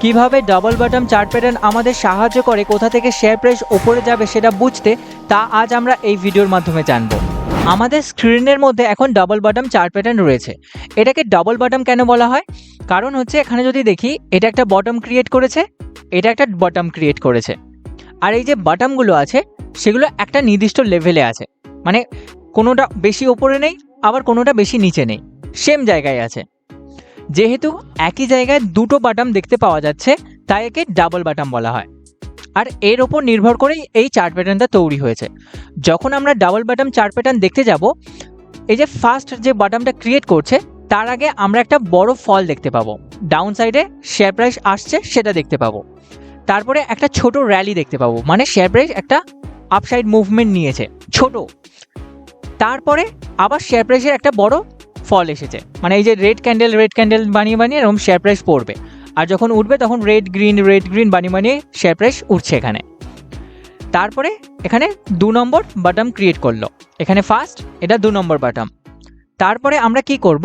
কীভাবে double বাটম chart pattern আমাদের সাহায্য করে, কোথা থেকে শেয়ার প্রাইস ওপরে যাবে সেটা বুঝতে, তা আজ আমরা এই ভিডিওর মাধ্যমে জানব। আমাদের স্ক্রিনের মধ্যে এখন ডাবল বাটম চার্ট প্যাটার্ন রয়েছে। এটাকে ডাবল বাটম কেন বলা হয়? কারণ হচ্ছে এখানে যদি দেখি, এটা একটা বটম ক্রিয়েট করেছে, এটা একটা বটম ক্রিয়েট করেছে। আর এই যে বাটমগুলো আছে, সেগুলো একটা নির্দিষ্ট লেভেলে আছে। মানে কোনোটা বেশি ওপরে নেই, আবার কোনোটা বেশি নিচে নেই। সেম জায়গায় আছে। যেহেতু একই জায়গায় দুটো বাটাম দেখতে পাওয়া যাচ্ছে, তাই একে ডাবল বাটাম বলা হয়। আর এর ওপর নির্ভর করেই এই চার্ট প্যাটার্নটা তৈরি হয়েছে। যখন আমরা ডাবল বাটাম চার্ট প্যাটার্ন দেখতে যাব, এই যে ফার্স্ট যে বাটামটা ক্রিয়েট করছে, তার আগে আমরা একটা বড় ফল দেখতে পাবো। ডাউন সাইডে শেয়ার প্রাইস আসছে, সেটা দেখতে পাবো। তারপরে একটা ছোট র্যালি দেখতে পাবো মানে শেয়ার প্রাইস একটা আপসাইড মুভমেন্ট নিয়েছে, ছোট। তারপরে আবার শেয়ার প্রাইসের একটা বড় ফল এসেছে। মানে এই যে রেড ক্যান্ডেল রেড ক্যান্ডেল বানিয়ে বানিয়ে এরকম শেয়ার প্রাইস পড়বে। আর যখন উঠবে তখন রেড গ্রিন রেড গ্রিন বানিয়ে বানিয়ে শেয়ার প্রাইস উঠছে এখানে। তারপরে এখানে দু নম্বর বাটাম ক্রিয়েট করল। এখানে ফার্স্ট এটা দু নম্বর বাটাম তারপরে আমরা কি করব?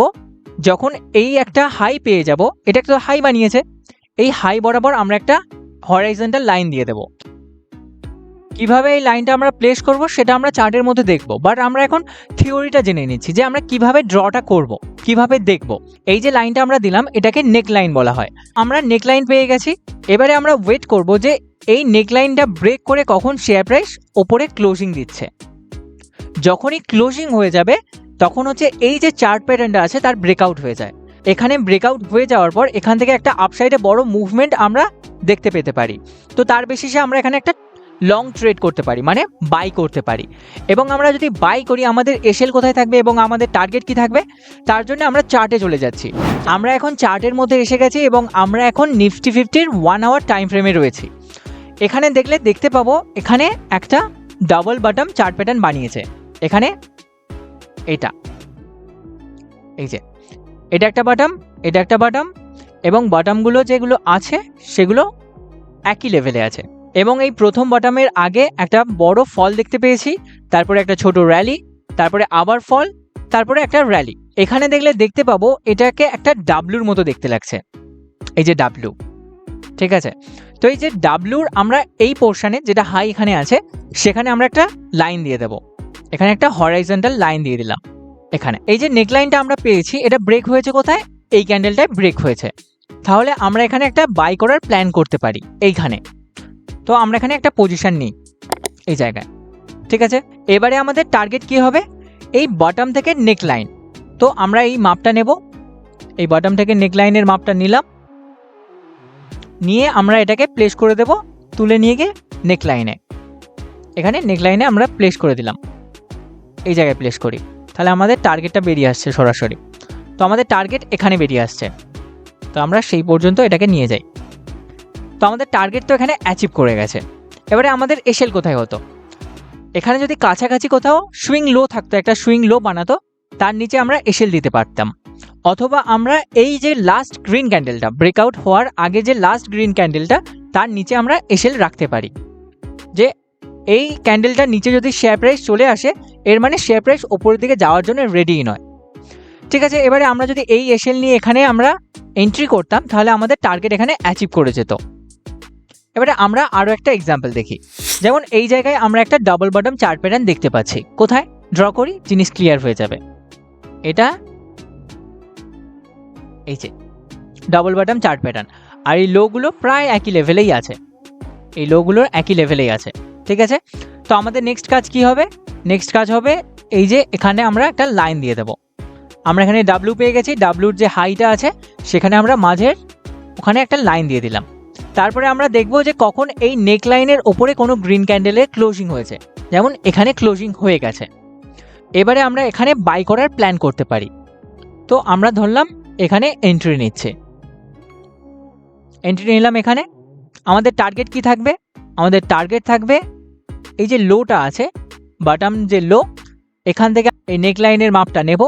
যখন এই একটা হাই পেয়ে যাব, এটা একটা হাই বানিয়েছে। এই হাই বরাবর আমরা একটা হরাইজেন্টাল লাইন দিয়ে দেব। কীভাবে এই লাইনটা আমরা প্লেস করব সেটা আমরা চার্টের মধ্যে দেখব। বাট আমরা এখন থিওরিটা জেনে নিচ্ছি যে আমরা কীভাবে ড্রটা করব, কীভাবে দেখব। এই যে লাইনটা আমরা দিলাম, এটাকে নেক লাইন বলা হয়। আমরা নেক লাইন পেয়ে গেছি। এবারে আমরা ওয়েট করব যে এই নেক লাইনটা ব্রেক করে কখন শেয়ার প্রাইস ওপরে ক্লোজিং দিচ্ছে। যখনই ক্লোজিং হয়ে যাবে, তখন হচ্ছে এই যে চার্ট প্যাটার্নটা আছে, তার ব্রেকআউট হয়ে যায়। এখানে ব্রেকআউট হয়ে যাওয়ার পর এখান থেকে একটা আপসাইডে বড় মুভমেন্ট আমরা দেখতে পেতে পারি। তো তার বেসিসে আমরা এখানে একটা লং ট্রেড করতে পারি মানে বাই করতে পারি। এবং আমরা যদি বাই করি, আমাদের এসএল কোথায় থাকবে এবং আমাদের টার্গেট কি থাকবে? তার জন্য আমরা চার্টে চলে যাচ্ছি। আমরা এখন চার্টের মধ্যে এসে গেছি এবং আমরা এখন নিফটি ফিফটির ওয়ান আওয়ার টাইম ফ্রেমে রয়েছি। এখানে দেখলে দেখতে পাবো, এখানে একটা ডাবল বাটম চার্ট প্যাটার্ন বানিয়েছে। এখানে এটা। এই যে, এটা একটা বাটাম এটা একটা বাটাম এবং বাটামগুলো যেগুলো আছে, সেগুলো একই লেভেলে আছে। এবং এই প্রথম বাটামের আগে একটা বড় ফল দেখতে পেয়েছি, তারপরে একটা ছোট র্যালি তারপরে আবার ফল তারপরে একটা র্যালি এখানে দেখলে দেখতে পাবো এটাকে একটা ডাবলুর মতো দেখতে লাগছে। এই যে ডাবলু ঠিক আছে? তো এই যে ডাবলুর আমরা এই পোর্শানে যেটা হাই এখানে আছে, সেখানে আমরা একটা লাইন দিয়ে দেব। এখানে একটা হরাইজেন্টাল লাইন দিয়ে দিলাম। এখানে। এই যে নেকলাইনটা আমরা পেয়েছি, এটা ব্রেক হয়েছে কোথায়? এই ক্যান্ডেলটায় ব্রেক হয়েছে। তাহলে আমরা এখানে একটা বাই করার প্ল্যান করতে পারি। এইখানে। তো আমরা এখানে একটা পজিশন নিই এই জায়গায়, ঠিক আছে? এবারে আমাদের টার্গেট কি হবে? এই বটম থেকে নেক লাইন তো আমরা এই মাপটা নেব। এই বটম থেকে নেক লাইনের মাপটা নিলাম। নিয়ে আমরা এটাকে প্লেস করে দেব তুলে নিয়ে গিয়ে নেক লাইনে এখানে নেক লাইনে আমরা প্লেস করে দিলাম। এই জায়গায় প্লেস করি। তাহলে আমাদের টার্গেটটা বেরিয়ে আসছে সরাসরি। তো আমাদের টার্গেট এখানে বেরিয়ে আসছে। তো আমরা সেই পর্যন্ত এটাকে নিয়ে যাই। তো আমাদের টার্গেট তো এখানে অ্যাচিভ করে গেছে। এবারে আমাদের এসেল কোথায় হতো? এখানে যদি কাছাকাছি কোথাও সুইং লো থাকতো, একটা সুইং লো বানাতো, তার নিচে আমরা এসেল দিতে পারতাম। অথবা আমরা এই যে লাস্ট গ্রিন ক্যান্ডেলটা ব্রেকআউট হওয়ার আগে যে লাস্ট গ্রিন ক্যান্ডেলটা তার নিচে আমরা এসেল রাখতে পারি। যে এই ক্যান্ডেলটার নিচে যদি শেয়ার প্রাইস চলে আসে, এর মানে শেয়ার প্রাইস ওপরের দিকে যাওয়ার জন্য রেডিই নয়। ঠিক আছে, এবারে আমরা যদি এই এসেল নিয়ে এখানে আমরা এন্ট্রি করতাম, তাহলে আমাদের টার্গেট এখানে অ্যাচিভ করে যেত। এবারে আমরা আরও একটা এক্সাম্পল দেখি। যেমন এই জায়গায় আমরা একটা ডাবল বটম চার্ট প্যাটার্ন দেখতে পাচ্ছি। কোথায়? ড্র করি, জিনিস ক্লিয়ার হয়ে যাবে। এটা এই যে ডাবল বটম চার্ট প্যাটার্ন আর এই লোগুলো প্রায় একই লেভেলেই আছে। এই লোগুলোর একই লেভেলেই আছে। ঠিক আছে? তো আমাদের নেক্সট কাজ কি হবে? নেক্সট কাজ হবে এই যে, এখানে আমরা একটা লাইন দিয়ে দেবো। আমরা এখানে ডাব্লু পেয়ে গেছি। ডাব্লুর যে হাইটা আছে, সেখানে আমরা মাঝের ওখানে একটা লাইন দিয়ে দিলাম। তারপরে আমরা দেখব যে কখন এই নেক লাইনের ওপরে কোনো গ্রিন ক্যান্ডেলের ক্লোজিং হয়েছে। যেমন এখানে ক্লোজিং হয়ে গেছে। এবারে আমরা এখানে বাই করার প্ল্যান করতে পারি। তো আমরা ধরলাম এখানে এন্ট্রি নিচ্ছে। এন্ট্রি নিলাম এখানে। আমাদের টার্গেট কি থাকবে? আমাদের টার্গেট থাকবে এই যে লোটা আছে, বাটাম যে লো, এখান থেকে এই নেক লাইনের মাপটা নেব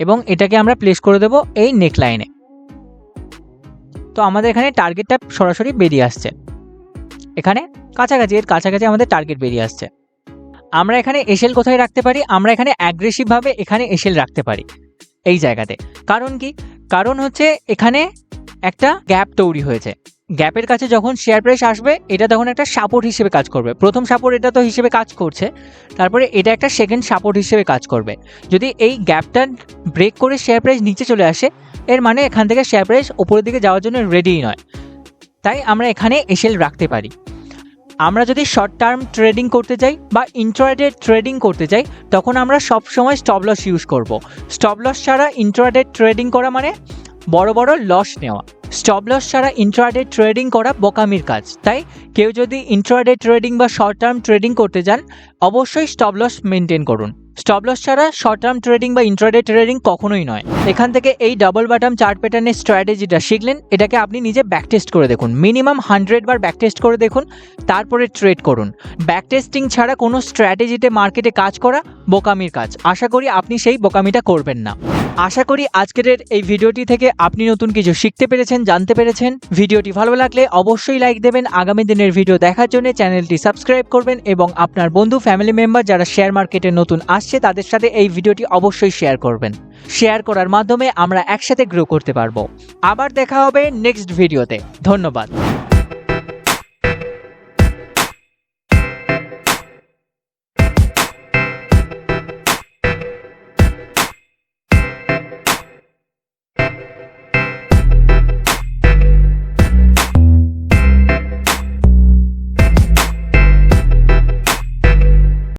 এবং এটাকে আমরা প্লেস করে দেব এই নেক লাইনে তো আমাদের এখানে টার্গেটটা সরাসরি বেরিয়ে আসছে। এখানে কাছাকাছি, এর কাছাকাছি আমাদের টার্গেট বেরিয়ে আসছে। আমরা এখানে এসেল কোথায় রাখতে পারি? আমরা এখানে অ্যাগ্রেসিভভাবে এখানে এসেল রাখতে পারি, এই জায়গাতে। কারণ কি? কারণ হচ্ছে এখানে একটা গ্যাপ তৈরি হয়েছে। গ্যাপের কাছে যখন শেয়ার প্রাইস আসবে, এটা তখন একটা সাপোর্ট হিসেবে কাজ করবে। প্রথম সাপোর্ট এটা তো হিসেবে কাজ করছে, তারপরে এটা একটা সেকেন্ড সাপোর্ট হিসেবে কাজ করবে। যদি এই গ্যাপটা ব্রেক করে শেয়ার প্রাইস নিচে চলে আসে এর মানে এখান থেকে শেয়ার প্রাইস ওপরের দিকে যাওয়ার জন্য রেডিই নয়। তাই আমরা এখানে এসেল রাখতে পারি। আমরা যদি শর্ট টার্ম ট্রেডিং করতে যাই বা ইন্ট্রাডে ট্রেডিং করতে যাই, তখন আমরা সব সময় স্টপ লস ইউজ করব। স্টপ লস ছাড়া ইন্ট্রাডে ট্রেডিং করা মানে বড় বড় লস নেওয়া। স্টপ লস ছাড়া ইন্ট্রাডে ট্রেডিং করা বোকামির কাজ। তাই কেউ যদি ইন্ট্রাডে ট্রেডিং বা শর্ট টার্ম ট্রেডিং করতে যান, অবশ্যই স্টপ লস মেনটেন করুন। স্টপ লস ছাড়া শর্ট টার্ম ট্রেডিং বা ইন্ট্রাডে ট্রেডিং কখনোই নয়। এখান থেকে এই ডাবল বাটাম চার্ট প্যাটার্নের স্ট্র্যাটেজিটা শিখলেন। এটাকে আপনি নিজে ব্যাকটেস্ট করে দেখুন। মিনিমাম হান্ড্রেড বার ব্যাক টেস্ট করে দেখুন। তারপরে ট্রেড করুন। ব্যাক টেস্টিং ছাড়া কোনো স্ট্র্যাটেজিতে মার্কেটে কাজ করা বোকামির কাজ। আশা করি আপনি সেই বোকামিটা করবেন না। আশা করি আজকের এই ভিডিওটি থেকে আপনি নতুন কিছু শিখতে পেরেছেন, জানতে পেরেছেন। ভিডিওটি ভালো লাগলে অবশ্যই লাইক দেবেন। আগামী দিনের ভিডিও দেখার জন্য চ্যানেলটি সাবস্ক্রাইব করবেন এবং আপনার বন্ধু ফ্যামিলি মেম্বার যারা শেয়ার মার্কেটে নতুন আসছে, তাদের সাথে এই ভিডিওটি অবশ্যই শেয়ার করবেন। শেয়ার করার মাধ্যমে আমরা একসাথে গ্রো করতে পারব। আবার দেখা হবে নেক্সট ভিডিওতে ধন্যবাদ।